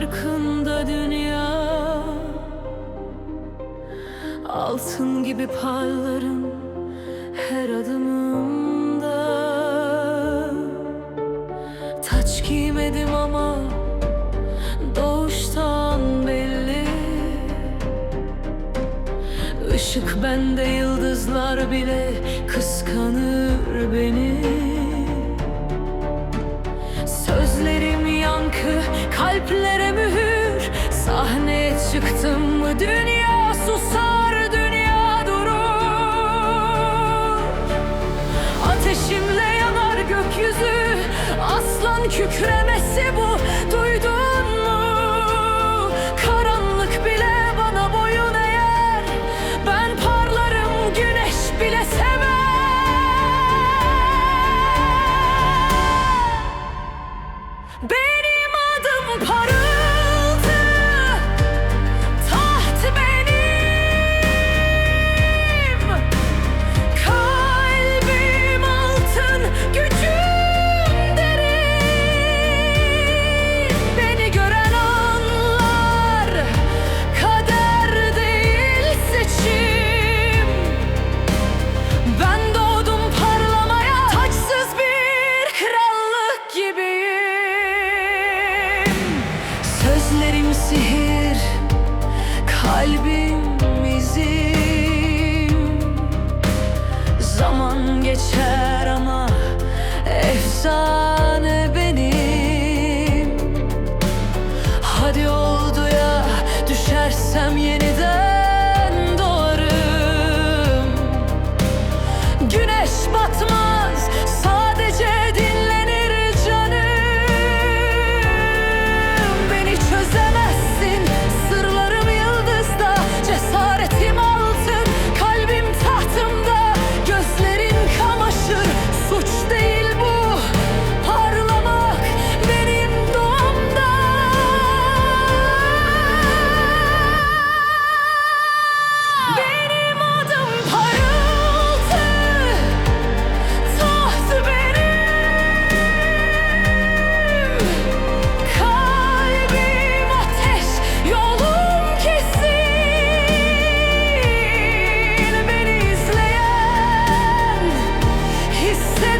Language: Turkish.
farkında dünya. Altın gibi parlarım her adımımda Taç giymedim ama doğuştan belli. Işık bende yıldızlar bile kıskanır beni. çıktım mı dünya susar dünya durur. Ateşimle yanar gökyüzü aslan kükremesi bu. zaman geçer ama efsane hisset